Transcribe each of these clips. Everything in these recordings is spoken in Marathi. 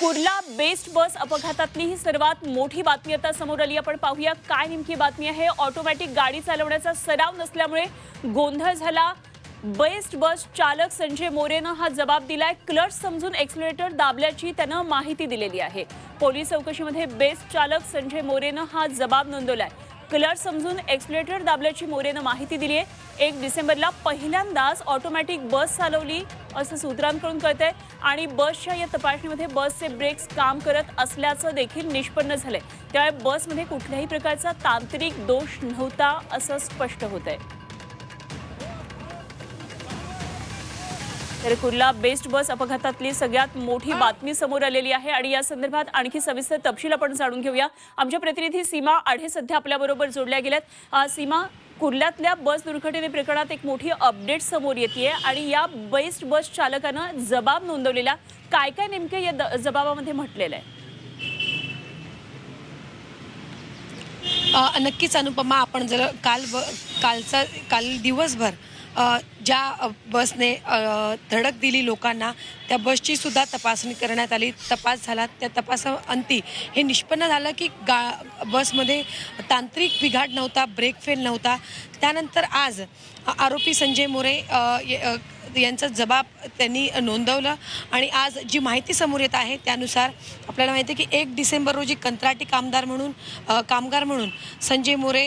कुर्ला बेस्ट बस अपघातातली ही सर्वात मोठी बातमी आता समोर आली. आपण पाहूया काय नेमकी बातमी आहे. ऑटोमॅटिक गाडी चालवण्याचा सराव नसल्यामुळे गोंधळ झाला. बेस्ट बस चालक संजय मोरेनं हा जबाब दिलाय. क्लच समजून एक्सलेटर दाबल्याची त्यानं माहिती दिलेली आहे. पोलीस चौकशीमध्ये बेस्ट चालक संजय मोरेनं हा जबाब नोंदवलाय. कलर समजून एक्सप्लेटर दाबल्याची मोरेनं माहिती दिली आहे. एक डिसेंबरला पहिल्यांदाच ऑटोमॅटिक बस चालवली असं सूत्रांकडून कळतंय. आणि बसच्या या तपासणीमध्ये बसचे ब्रेक्स काम करत असल्याचं देखील निष्पन्न झालंय. त्यामुळे बसमध्ये कुठल्याही प्रकारचा तांत्रिक दोष नव्हता असं स्पष्ट होत आहे तर कुर्ला बेस्ट बस अपघातातली सगळ्यात मोठी बातमी समोर आलेली आहे आणि या संदर्भात आणखी सविस्तर तपशील आपण जाणून घेऊया. आमच्या प्रतिनिधी सीमा आढे सध्या आपल्याबरोबर जोडल्या गेल्यात. सीमा कुर्ल्यातल्या बस दुर्घटने प्रकरणात एक मोठी अपडेट समोर येते आणि या बेस्ट बस चालकानं जबाब नोंदवलेला काय काय नेमके या द- जबाबामध्ये म्हटलेलं आहे? नक्कीच अनुपमा आपण जर काल व कालचा काल दिवसभर ज्या बसने धडक दिली लोकांना त्या बसची सुद्धा तपासणी करण्यात आली. तपास झाला. त्या तपासाअंती हे निष्पन्न झालं की गा बसमध्ये तांत्रिक बिघाड नव्हता ब्रेक फेल नव्हता. त्यानंतर आज आरोपी संजय मोरे ये- यांचा जबाब त्यांनी नोंदवलं आणि आज जी माहिती समोर येत आहे त्यानुसार आपल्याला माहिती आहे की एक डिसेंबर रोजी कंत्राटी कामदार म्हणून कामगार म्हणून संजय मोरे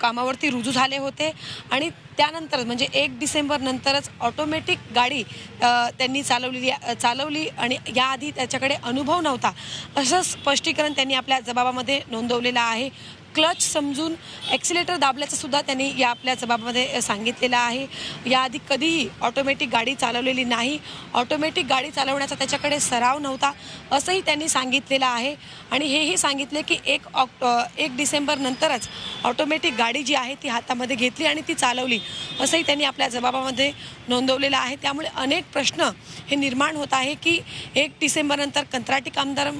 कामावरती रुजू झाले होते आणि त्यानंतर म्हणजे एक डिसेंबर नंतरच ऑटोमॅटिक गाडी त्यांनी चालवलेली चालवली आणि याआधी त्याच्याकडे अनुभव नव्हता. असं स्पष्टीकरण त्यांनी आपल्या जबाबामध्ये नोंदवलेलं आहे. क्लच समजून ॲक्सिलेटर दाबल्याचं सुद्धा त्यांनी या आपल्या जबाबामध्ये सांगितलेलं आहे. याआधी कधीही ऑटोमॅटिक गाडी चालवलेली नाही. ऑटोमॅटिक गाडी चालवण्याचा त्याच्याकडे सराव नव्हता असंही त्यांनी सांगितलेलं आहे. आणि हेही सांगितले की एक ऑक्ट एक डिसेंबर नंतरच ऑटोमॅटिक गाडी जी आहे ती हातामध्ये घेतली आणि ती चालवली असंही त्यांनी आपल्या जबाबामध्ये नोंदवलेलं आहे. त्यामुळे अनेक प्रश्न हे निर्माण होत आहे की एक डिसेंबर नंतर कंत्राटी कामदार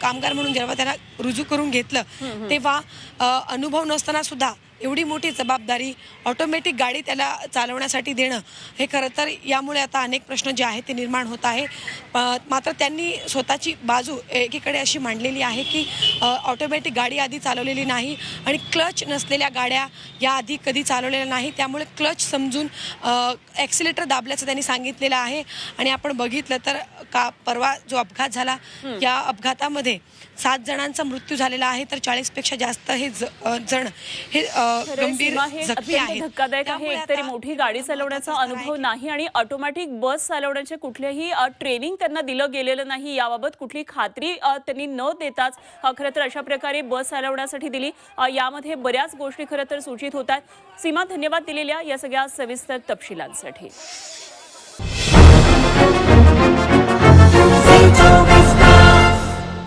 कामगार म्हणून जेव्हा त्यांना रुजू करून घेतलं तेव्हा अनुभव नसताना सुद्धा एवढी मोठी जबाबदारी ऑटोमॅटिक गाडी त्याला चालवण्यासाठी देणं हे खरं तर यामुळे आता अनेक प्रश्न जे आहेत ते निर्माण होत आहे. मात्र त्यांनी स्वतःची बाजू एकीकडे अशी मांडलेली आहे की ऑटोमॅटिक गाडी आधी चालवलेली नाही आणि क्लच नसलेल्या गाड्या या आधी कधी चालवलेल्या नाही. त्यामुळे क्लच समजून ॲक्सिलेटर दाबल्याचं त्यांनी सांगितलेलं आहे. आणि आपण बघितलं तर का परवा जो अपघात झाला या अपघातामध्ये सात जणांचा मृत्यू झालेला आहे. तर चाळीसपेक्षा जास्त हे जण हे गंभीर जखमी आहेत. धक्कादायक आहे. एकतरी मोठी गाडी चालवण्याचा अनुभव नाही आणि ऑटोमॅटिक बस चालवण्याचे कुठलेही ट्रेनिंग त्यांना दिलं गेलेलं नाही. याबाबत कुठली खात्री त्यांनी न देताच खरं तर अशा प्रकारे बस चालवण्यासाठी दिली. यामध्ये बऱ्याच गोष्टी खरं तर सूचित होतात सीमा धन्यवाद दिलेल्या या सगळ्या सविस्तर तपशिलांसाठी.